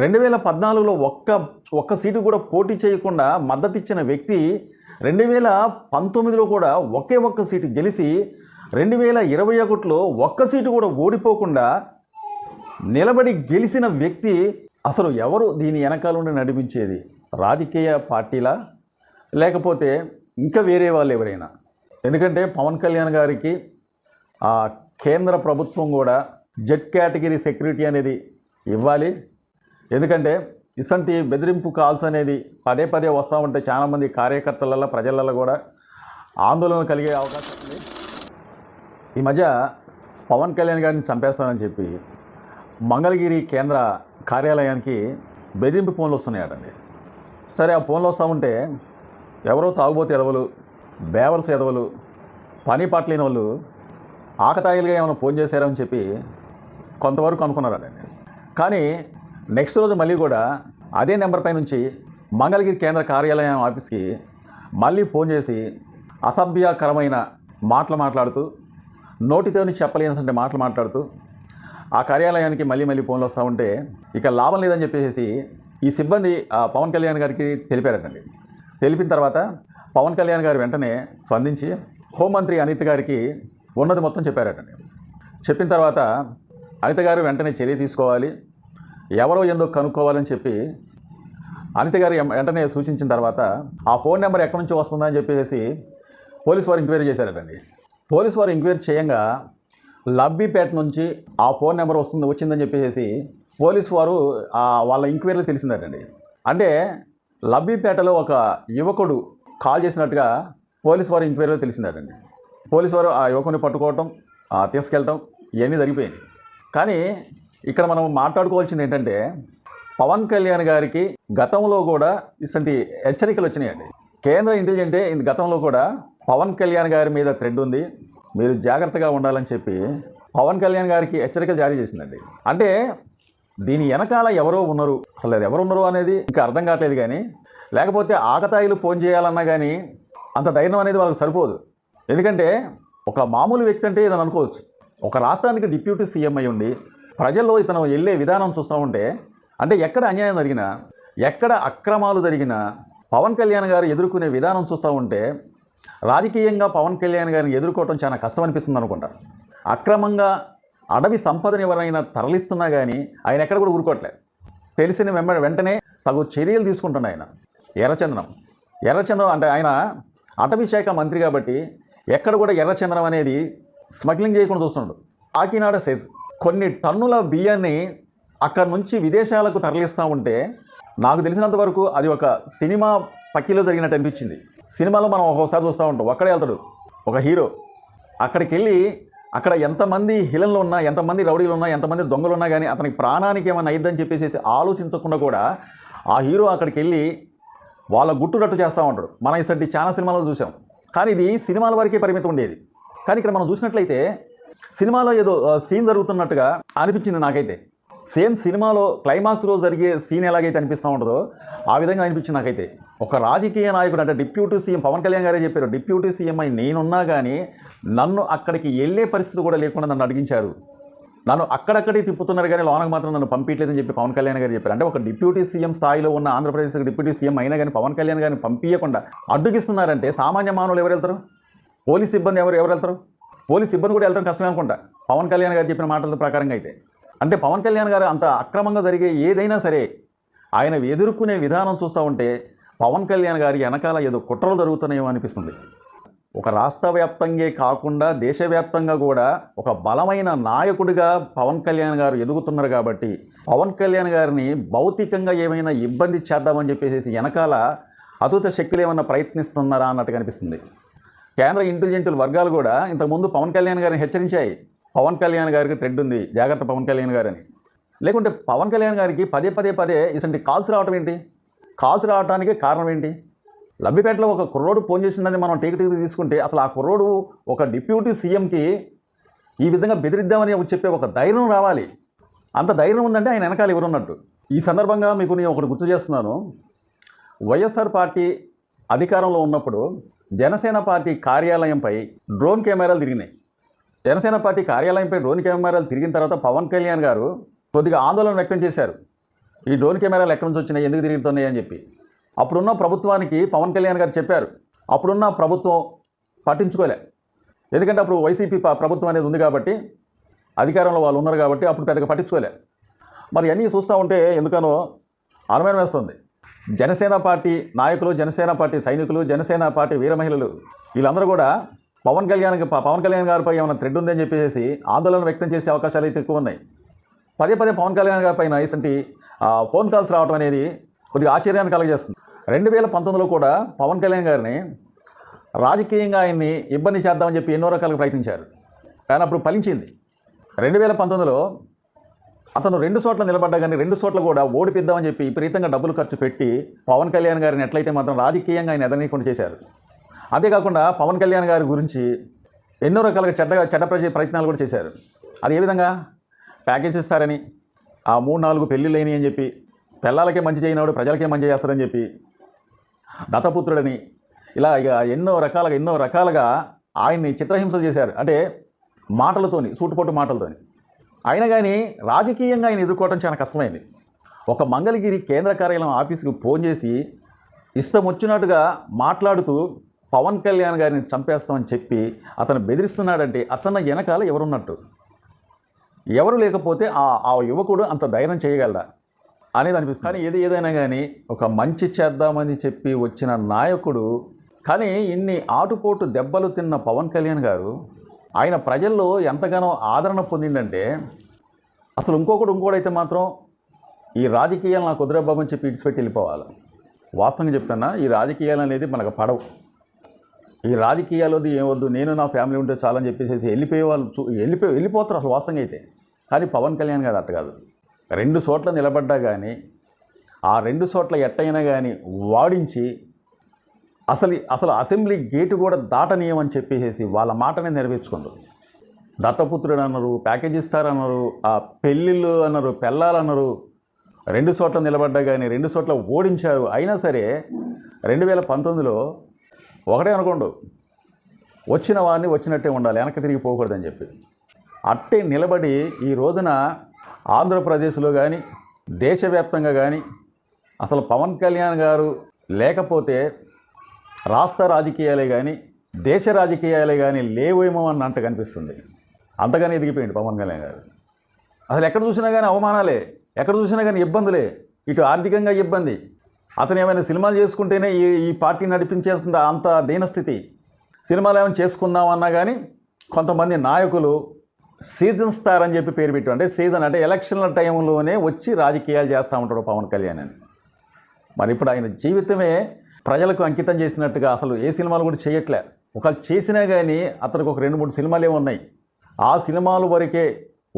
రెండు వేల పద్నాలుగులో ఒక్క ఒక్క సీటు కూడా పోటీ చేయకుండా మద్దతు ఇచ్చిన వ్యక్తి రెండు వేల పంతొమ్మిదిలో కూడా ఒకే ఒక్క సీటు గెలిచి రెండు వేల ఇరవై ఒకటిలో ఒక్క సీటు కూడా ఓడిపోకుండా నిలబడి గెలిచిన వ్యక్తి అసలు ఎవరు? దీని వెనకాల నుండి నడిపించేది రాజకీయ పార్టీలా? లేకపోతే ఇంకా వేరే వాళ్ళు ఎవరైనా? ఎందుకంటే పవన్ కళ్యాణ్ గారికి ఆ కేంద్ర ప్రభుత్వం కూడా జెడ్ కేటగిరీ సెక్యూరిటీ అనేది ఇవ్వాలి. ఎందుకంటే ఇసంటి బెదిరింపు కాల్స్ అనేది పదే పదే వస్తూ ఉంటే చాలామంది కార్యకర్తలలో ప్రజలలో కూడా ఆందోళన కలిగే అవకాశం ఉంది. ఈ మధ్య పవన్ కళ్యాణ్ గారిని చంపేస్తానని చెప్పి మంగళగిరి కేంద్ర కార్యాలయానికి బెదిరింపు ఫోన్లు వస్తున్నాయటండి. సరే ఆ ఫోన్లు వస్తూ ఉంటే ఎవరో తాగుబోతే ఎదవలు బేవర్స్ ఎదవలు పని పట్టలేని వాళ్ళు ఆకతాయిలుగా ఏమైనా ఫోన్ చేశారని చెప్పి కొంతవరకు అనుకున్నారండి కానీ నెక్స్ట్ రోజు మళ్ళీ కూడా అదే నెంబర్ పై నుంచి మంగళగిరి కేంద్ర కార్యాలయం ఆఫీస్కి మళ్ళీ ఫోన్ చేసి అసభ్యకరమైన మాటలు మాట్లాడుతూ నోటితోని చెప్పలేనటువంటి మాటలు మాట్లాడుతూ ఆ కార్యాలయానికి మళ్ళీ మళ్ళీ ఫోన్లు వస్తూ ఉంటే ఇక లాభం లేదని చెప్పేసి ఈ సిబ్బంది ఆ పవన్ కళ్యాణ్ గారికి తెలిపారటండి. తెలిపిన తర్వాత పవన్ కళ్యాణ్ గారు వెంటనే స్పందించి హోంమంత్రి అనిత గారికి ఉన్నది మొత్తం చెప్పారటండి. చెప్పిన తర్వాత అనిత గారు వెంటనే చర్య తీసుకోవాలి. ఎవరో ఏందో కనుక్కోవాలని చెప్పి అనిత గారు వెంటనే సూచించిన తర్వాత ఆ ఫోన్ నెంబర్ ఎక్కడి నుంచి వస్తుందని చెప్పేసి పోలీసు వారు ఎంక్వైరీ చేశారటండి. పోలీసు వారు ఎంక్వైరీ చేయంగా లబ్బీపేట నుంచి ఆ ఫోన్ నెంబర్ వస్తుంది వచ్చిందని చెప్పేసి పోలీసు వారు వాళ్ళ ఎంక్వైరీలో తెలిసిందటండి. అంటే లబ్బీపేటలో ఒక యువకుడు కాల్ చేసినట్టుగా పోలీసు వారు ఎంక్వైరీలో తెలిసిందటండి. పోలీసు వారు ఆ యువకుని పట్టుకోవటం తీసుకెళ్ళటం ఇవన్నీ జరిగిపోయింది కానీ ఇక్కడ మనం మాట్లాడుకోవాల్సింది ఏంటంటే పవన్ కళ్యాణ్ గారికి గతంలో కూడా ఇటువంటి హెచ్చరికలు వచ్చినాయండి. కేంద్ర ఇంటెలిజెంటే ఇంత గతంలో కూడా పవన్ కళ్యాణ్ గారి మీద థ్రెడ్ ఉంది. మీరు జాగ్రత్తగా ఉండాలని చెప్పి పవన్ కళ్యాణ్ గారికి హెచ్చరికలు జారీ చేసిందండి. అంటే దీని వెనకాల ఎవరో ఉన్నారు. అసలు అది ఎవరు ఉన్నారు అనేది ఇంకా అర్థం కావట్లేదు కానీ లేకపోతే ఆకతాయిలు ఫోన్ చేయాలన్నా కానీ అంత ధైర్యం అనేది వాళ్ళకి సరిపోదు. ఎందుకంటే ఒక మామూలు వ్యక్తి అంటే ఇదని అనుకోవచ్చు. ఒక రాష్ట్రానికి డిప్యూటీ సీఎం అయి ఉండి ప్రజల్లో ఇతను వెళ్ళే విధానం చూస్తూ ఉంటే అంటే ఎక్కడ అన్యాయం జరిగినా ఎక్కడ అక్రమాలు జరిగినా పవన్ కళ్యాణ్ గారు ఎదుర్కొనే విధానం చూస్తూ ఉంటే రాజకీయంగా పవన్ కళ్యాణ్ గారిని ఎదుర్కోవటం చాలా కష్టం అనిపిస్తుంది అనుకుంటా. అక్రమంగా అడవి సంపదని ఎవరైనా తరలిస్తున్నా కానీ ఆయన ఎక్కడ కూడా ఊరుకోవట్లేదు. తెలిసిన వెంబ వెంటనే తగు చర్యలు తీసుకుంటున్న ఆయన. ఎర్రచందనం. ఎర్రచందనం అంటే ఆయన అటవీ శాఖ మంత్రి కాబట్టి ఎక్కడ కూడా ఎర్రచందనం అనేది స్మగ్లింగ్ చేయకుండా చూస్తున్నాడు కాకినాడ సెజ్. కొన్ని టన్నుల బియ్యాన్ని అక్కడ నుంచి విదేశాలకు తరలిస్తూ ఉంటే నాకు తెలిసినంత వరకు అది ఒక సినిమా పక్కిలో జరిగినట్టు అనిపించింది. సినిమాలో మనం ఒక్కోసారి చూస్తూ ఉంటాం. ఒక్కడే వెళ్తాడు. ఒక హీరో. అక్కడికి వెళ్ళి అక్కడ ఎంతమంది హిలన్లు ఉన్నా ఎంతమంది రౌడీలు ఉన్నా ఎంతమంది దొంగలు ఉన్నా కానీ అతనికి ప్రాణానికి ఏమైనా అయిద్దని చెప్పేసి ఆలోచించకుండా కూడా ఆ హీరో అక్కడికి వెళ్ళి వాళ్ళ గుట్టురట్టు చేస్తూ ఉంటాడు. మనం ఇసంటి చాలా సినిమాలో చూసాం. కానీ ఇది సినిమాల వరకే పరిమితం ఉండేది. కానీ ఇక్కడ మనం చూసినట్లయితే సినిమాలో ఏదో సీన్ జరుగుతున్నట్టుగా అనిపించింది నాకైతే. సేమ్ సినిమాలో క్లైమాక్స్లో జరిగే సీన్ ఎలాగైతే అనిపిస్తూ ఉంటుందో ఆ విధంగా అనిపించింది నాకైతే. ఒక రాజకీయ నాయకుడు అంటే డిప్యూటీ సీఎం పవన్ కళ్యాణ్ గారే చెప్పారు డిప్యూటీ సీఎం అయి నేనున్నా కానీ నన్ను అక్కడికి వెళ్ళే పరిస్థితి కూడా లేకుండా నన్ను అడిగించారు. నన్ను అక్కడక్కడే తిప్పుతున్నారు కానీ లోనకు మాత్రం నన్ను పంపించలేదని చెప్పి పవన్ కళ్యాణ్ గారు చెప్పారు. అంటే ఒక డిప్యూటీ సీఎం స్థాయిలో ఉన్న ఆంధ్రప్రదేశ్ డిప్యూటీ సీఎం అయినా కానీ పవన్ కళ్యాణ్ గారిని పంపించకుండా అడ్డుగిస్తున్నారంటే సామాన్య మానవులు ఎవరు వెళ్తారు పోలీస్ సిబ్బంది ఎవరు ఎవరు వెళ్తారు పోలీస్ సిబ్బంది కూడా వెళ్ళడం కష్టమే అనుకుంటా. పవన్ కళ్యాణ్ గారు చెప్పిన మాటల ప్రకారంగా అయితే. అంటే పవన్ కళ్యాణ్ గారు అంత అక్రమంగా జరిగే ఏదైనా సరే ఆయన ఎదుర్కొనే విధానం చూస్తూ ఉంటే పవన్ కళ్యాణ్ గారి వెనకాల ఏదో కుట్రలు జరుగుతున్నాయేమో అనిపిస్తుంది. ఒక రాష్ట్ర వ్యాప్తంగా కాకుండా దేశవ్యాప్తంగా కూడా ఒక బలమైన నాయకుడిగా పవన్ కళ్యాణ్ గారు ఎదుగుతున్నారు కాబట్టి పవన్ కళ్యాణ్ గారిని భౌతికంగా ఏమైనా ఇబ్బంది చేద్దామని చెప్పేసి వెనకాల అతుత శక్తులు ఏమైనా ప్రయత్నిస్తున్నారా అన్నట్టు కనిపిస్తుంది కేంద్ర ఇంటెలిజెంట్ వర్గాలు కూడా ఇంతకుముందు పవన్ కళ్యాణ్ గారిని హెచ్చరించాయి. పవన్ కళ్యాణ్ గారికి థ్రెడ్ ఉంది. జాగ్రత్త పవన్ కళ్యాణ్ గారని. లేకుంటే పవన్ కళ్యాణ్ గారికి పదే పదే పదే ఇసంటి కాల్స్ రావటం ఏంటి? కాల్స్ రావడానికి కారణం ఏంటి? లబ్బిపేటలో ఒక కుర్రోడు ఫోన్ చేసిందని మనం టికెట్ తీసుకుంటే అసలు ఆ కుర్రోడు ఒక డిప్యూటీ సీఎంకి ఈ విధంగా బెదిరిద్దామని చెప్పే ఒక ధైర్యం రావాలి. అంత ధైర్యం ఉందంటే ఆయన వెనకాల ఎవరున్నట్టు. ఈ సందర్భంగా మీకు నేను ఒకటి గుర్తు చేస్తున్నాను. వైఎస్ఆర్ పార్టీ అధికారంలో ఉన్నప్పుడు జనసేన పార్టీ కార్యాలయంపై డ్రోన్ కెమెరాలు తిరిగినాయి. జనసేన పార్టీ కార్యాలయంపై డ్రోన్ కెమెరాలు తిరిగిన తర్వాత పవన్ కళ్యాణ్ గారు కొద్దిగా ఆందోళన వ్యక్తం చేశారు. ఈ డ్రోన్ కెమెరాలు ఎక్కడి నుంచి వచ్చినాయి ఎందుకు తిరుగుతున్నాయి అని చెప్పి. అప్పుడున్న ప్రభుత్వానికి పవన్ కళ్యాణ్ గారు చెప్పారు. అప్పుడున్న ప్రభుత్వం పట్టించుకోలే. ఎందుకంటే అప్పుడు వైసీపీ ప్రభుత్వం అనేది ఉంది కాబట్టి అధికారంలో వాళ్ళు ఉన్నారు కాబట్టి అప్పుడు పెద్దగా పట్టించుకోలే. మరి అన్నీ చూస్తూ ఉంటే ఎందుకనో అనుమానం వేస్తుంది. జనసేన పార్టీ నాయకులు జనసేన పార్టీ సైనికులు జనసేన పార్టీ వీర మహిళలు వీళ్ళందరూ కూడా పవన్ కళ్యాణ్ పవన్ కళ్యాణ్ గారిపై ఏమైనా థ్రెడ్ ఉందని చెప్పేసి ఆందోళన వ్యక్తం చేసే అవకాశాలు అయితే ఎక్కువ ఉన్నాయి. పదే పదే పవన్ కళ్యాణ్ గారి పైన ఇటువంటి ఫోన్ కాల్స్ రావడం అనేది కొద్దిగా ఆశ్చర్యాన్ని కలగజేస్తుంది. రెండు వేల పంతొమ్మిదిలో కూడా పవన్ కళ్యాణ్ గారిని రాజకీయంగా ఆయన్ని ఇబ్బంది చేద్దామని చెప్పి ఎన్నో రకాలుగా ప్రయత్నించారు. కానీ అప్పుడు ఫలించింది. రెండు వేల పంతొమ్మిదిలో అతను రెండు చోట్ల నిలబడ్డా కానీ రెండు చోట్ల కూడా ఓడిపిద్దామని చెప్పి విపరీతంగా డబ్బులు ఖర్చు పెట్టి పవన్ కళ్యాణ్ గారిని ఎట్లయితే మాత్రం రాజకీయంగా ఆయన ఎదగనీయకుండా చేశారు. అంతేకాకుండా పవన్ కళ్యాణ్ గారి గురించి ఎన్నో రకాలుగా చెడ్డ చెడ్డ ప్రజ ప్రయత్నాలు కూడా చేశారు. అది ఏ విధంగా? ప్యాకేజ్ ఇస్తారని ఆ మూడు నాలుగు పెళ్ళిళ్ళైనవి అని చెప్పి పిల్లలకే మంచి చేయనివాడు ప్రజలకే మంచి చేస్తారని చెప్పి దత్తపుత్రుడని ఇలా ఇక ఎన్నో రకాలుగా ఎన్నో రకాలుగా ఆయన్ని చిత్రహింసలు చేశారు. అంటే మాటలతోని సూటుపోటు మాటలతోని. అయినా కానీ రాజకీయంగా ఆయన ఎదుర్కోవడం చాలా కష్టమైంది. ఒక మంగళగిరి కేంద్ర కార్యాలయం ఆఫీసుకు ఫోన్ చేసి ఇష్టం వచ్చినట్టుగా మాట్లాడుతూ పవన్ కళ్యాణ్ గారిని చంపేస్తామని చెప్పి అతను బెదిరిస్తున్నాడంటే అతను వెనకాల ఎవరున్నట్టు? ఎవరు లేకపోతే ఆ ఆ యువకుడు అంత ధైర్యం చేయగలడా? అనేది అనిపిస్తుంది. కానీ ఏది ఏదైనా కానీ ఒక మంచి చేద్దామని చెప్పి వచ్చిన నాయకుడు కానీ ఇన్ని ఆటుపోటు దెబ్బలు తిన్న పవన్ కళ్యాణ్ గారు ఆయన ప్రజల్లో ఎంతగానో ఆదరణ పొందిందంటే అసలు ఇంకొకటి ఇంకోడైతే మాత్రం ఈ రాజకీయాలు నాకు కుదరబాబు అని చెప్పి ఇడిచిపెట్టి వెళ్ళిపోవాలి. వాస్తవంగా చెప్తున్నా ఈ రాజకీయాలు అనేది మనకు పడవు. ఈ రాజకీయాలది ఏమొద్దు నేను నా ఫ్యామిలీ ఉంటే చాలని చెప్పేసి వెళ్ళిపోయే వాళ్ళు చూ వెళ్ళిపోయి వెళ్ళిపోతారు అసలు వాస్తవంగా అయితే. కానీ పవన్ కళ్యాణ్ గారు అట్ట కాదు. రెండు చోట్ల నిలబడ్డా కానీ ఆ రెండు చోట్ల ఎట్టయినా కానీ వాడించి అసలు అసలు అసెంబ్లీ గేటు కూడా దాటనీయమని చెప్పేసి వాళ్ళ మాటనే నెరవేర్చుకుంది దత్తపుత్రుడు అన్నారు ప్యాకేజ్ ఇస్తారన్నారు ఆ పెళ్ళిళ్ళు అన్నారు పెళ్ళాలన్నారు రెండు చోట్ల నిలబడ్డా కానీ రెండు చోట్ల ఓడించారు. అయినా సరే రెండు వేల పంతొమ్మిదిలో ఒకటే అనుకోండు వచ్చిన వాడిని వచ్చినట్టే ఉండాలి వెనక్కి తిరిగి పోకూడదని చెప్పి. అట్టే నిలబడి ఈ రోజున ఆంధ్రప్రదేశ్లో కానీ దేశవ్యాప్తంగా కానీ అసలు పవన్ కళ్యాణ్ గారు లేకపోతే రాష్ట్ర రాజకీయాలే కానీ దేశ రాజకీయాలే కానీ లేవేమో అన్నంట కనిపిస్తుంది. అంతగానే ఎదిగిపోయింది పవన్ కళ్యాణ్ గారు. అసలు ఎక్కడ చూసినా కానీ అవమానాలే ఎక్కడ చూసినా కానీ ఇబ్బందులే ఇటు ఆర్థికంగా ఇబ్బంది. అతను ఏమైనా సినిమాలు చేసుకుంటేనే ఈ ఈ పార్టీ నడిపించేస్తుంది అంత దీనస్థితి. సినిమాలు ఏమైనా చేసుకుందామన్నా కానీ కొంతమంది నాయకులు సీజన్ స్టార్ అని చెప్పి పేరు పెట్టు అంటే సీజన్ అంటే ఎలక్షన్ల టైంలోనే వచ్చి రాజకీయాలు చేస్తూ ఉంటాడు పవన్ కళ్యాణ్ అని. మరి ఇప్పుడు ఆయన జీవితమే ప్రజలకు అంకితం చేసినట్టుగా అసలు ఏ సినిమాలు కూడా చేయట్లే. ఒకవేళ చేసినా కానీ అతనికి ఒక రెండు మూడు సినిమాలే ఉన్నాయి. ఆ సినిమాలు వరకే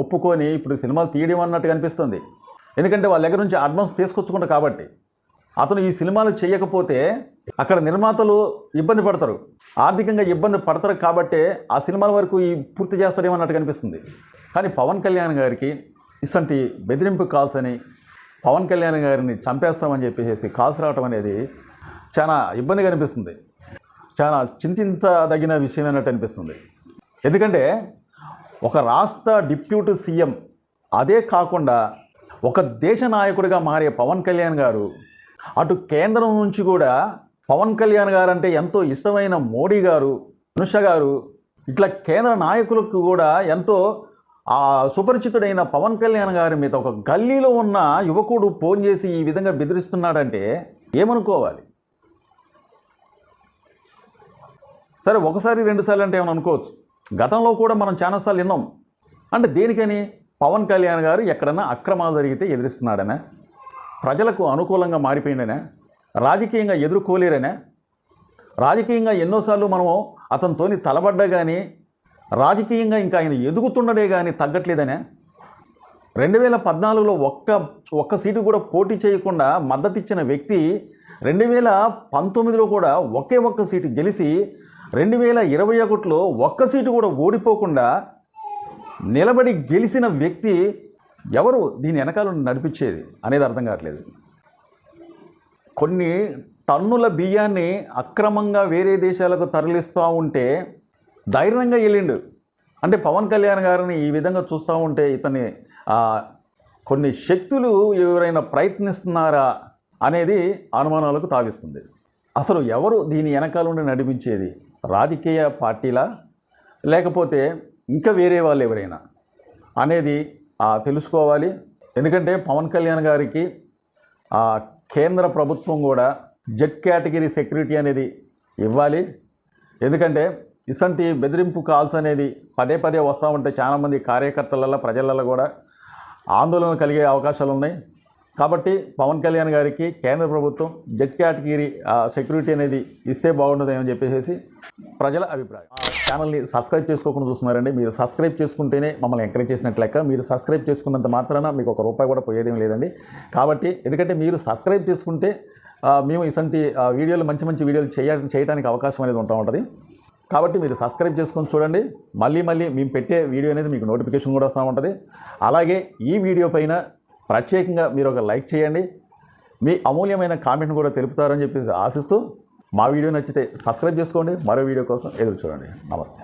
ఒప్పుకొని ఇప్పుడు సినిమాలు తీయడం అన్నట్టు అనిపిస్తుంది. ఎందుకంటే వాళ్ళ దగ్గర నుంచి అడ్వాన్స్ తీసుకొచ్చుకుంటారు కాబట్టి. అతను ఈ సినిమాలు చేయకపోతే అక్కడ నిర్మాతలు ఇబ్బంది పడతారు. ఆర్థికంగా ఇబ్బంది పడతారు కాబట్టే ఆ సినిమాల వరకు ఈ పూర్తి చేస్తాడేమన్నట్టు కనిపిస్తుంది కానీ పవన్ కళ్యాణ్ గారికి ఇసంటి బెదిరింపు కాల్స్ అని పవన్ కళ్యాణ్ గారిని చంపేస్తామని చెప్పేసి కాల్స్ రావటం అనేది చాలా ఇబ్బందిగా అనిపిస్తుంది. చాలా చింతించదగిన విషయం అన్నట్టు అనిపిస్తుంది. ఎందుకంటే ఒక రాష్ట్ర డిప్యూటీ సీఎం అదే కాకుండా ఒక దేశ నాయకుడిగా మారే పవన్ కళ్యాణ్ గారు అటు కేంద్రం నుంచి కూడా పవన్ కళ్యాణ్ గారు అంటే ఎంతో ఇష్టమైన మోడీ గారు అనుష గారు ఇట్లా కేంద్ర నాయకులకు కూడా ఎంతో ఆ సుపరిచితుడైన పవన్ కళ్యాణ్ గారి మీద ఒక గల్లీలో ఉన్న యువకుడు ఫోన్ చేసి ఈ విధంగా బెదిరిస్తున్నాడంటే ఏమనుకోవాలి? సరే ఒకసారి రెండుసార్లు అంటే ఏమైనా అనుకోవచ్చు? గతంలో కూడా మనం చాలాసార్లు విన్నాం. అంటే దేనికని? పవన్ కళ్యాణ్ గారు ఎక్కడన్నా అక్రమాలు జరిగితే ఎదిరిస్తున్నాడనే? ప్రజలకు అనుకూలంగా మారిపోయిందనే? రాజకీయంగా ఎదుర్కోలేరనే? రాజకీయంగా ఎన్నోసార్లు మనము అతనితోని తలబడ్డా కానీ రాజకీయంగా ఇంకా ఆయన ఎదుగుతుండడే కానీ తగ్గట్లేదనే? రెండు వేల పద్నాలుగులో ఒక్క ఒక్క సీటు కూడా పోటీ చేయకుండా మద్దతిచ్చిన వ్యక్తి రెండు వేల పంతొమ్మిదిలో కూడా ఒకే ఒక్క సీటు గెలిచి రెండు వేల ఇరవై ఒకటిలో ఒక్క సీటు కూడా ఓడిపోకుండా నిలబడి గెలిచిన వ్యక్తి ఎవరు? దీని వెనకాల నడిపించేది అనేది అర్థం కావట్లేదు. కొన్ని టన్నుల బియ్యాన్ని అక్రమంగా వేరే దేశాలకు తరలిస్తూ ఉంటే ధైర్యంగా వెళ్ళిండు. అంటే పవన్ కళ్యాణ్ గారిని ఈ విధంగా చూస్తూ ఉంటే ఇతని కొన్ని శక్తులు ఎవరైనా ప్రయత్నిస్తున్నారా అనేది అనుమానాలకు తావిస్తుంది. అసలు ఎవరు దీని వెనకాల నుండి నడిపించేది? రాజకీయ పార్టీలా? లేకపోతే ఇంకా వేరే వాళ్ళు ఎవరైనా? అనేది తెలుసుకోవాలి. ఎందుకంటే పవన్ కళ్యాణ్ గారికి కేంద్ర ప్రభుత్వం కూడా జెడ్ కేటగిరీ సెక్యూరిటీ అనేది ఇవ్వాలి. ఎందుకంటే ఇసంటి బెదిరింపు కాల్స్ అనేది పదే పదే వస్తూ ఉంటే చాలామంది కార్యకర్తలలో ప్రజలలో కూడా ఆందోళన కలిగే అవకాశాలు ఉన్నాయి కాబట్టి పవన్ కళ్యాణ్ గారికి కేంద్ర ప్రభుత్వం జెడ్ కేటగిరీ సెక్యూరిటీ అనేది ఇస్తే బాగుంటుందని చెప్పేసి ప్రజల అభిప్రాయం. ఛానల్ని సబ్స్క్రైబ్ చేసుకోకుండా చూస్తున్నారండి. మీరు సబ్స్క్రైబ్ చేసుకుంటేనే మమ్మల్ని ఎంకరేజ్ చేసినట్లు లెక్క. మీరు సబ్స్క్రైబ్ చేసుకున్నంత మాత్రాన మీకు ఒక రూపాయి కూడా పోయేదేం లేదండి. కాబట్టి ఎందుకంటే మీరు సబ్స్క్రైబ్ చేసుకుంటే మేము ఇసంటి వీడియోలు మంచి మంచి వీడియోలు చేయ చేయడానికి అవకాశం అనేది ఉంటా ఉంటుంది. కాబట్టి మీరు సబ్స్క్రైబ్ చేసుకొని చూడండి. మళ్ళీ మళ్ళీ మేము పెట్టే వీడియో అనేది మీకు నోటిఫికేషన్ కూడా వస్తూ ఉంటుంది. అలాగే ఈ వీడియో పైన ప్రత్యేకంగా మీరు ఒక లైక్ చేయండి. మీ అమూల్యమైన కామెంట్ని కూడా తెలుపుతారని చెప్పి ఆశిస్తూ మా వీడియో నచ్చితే సబ్స్క్రైబ్ చేసుకోండి. మరో వీడియో కోసం ఎదురు చూడండి. నమస్తే.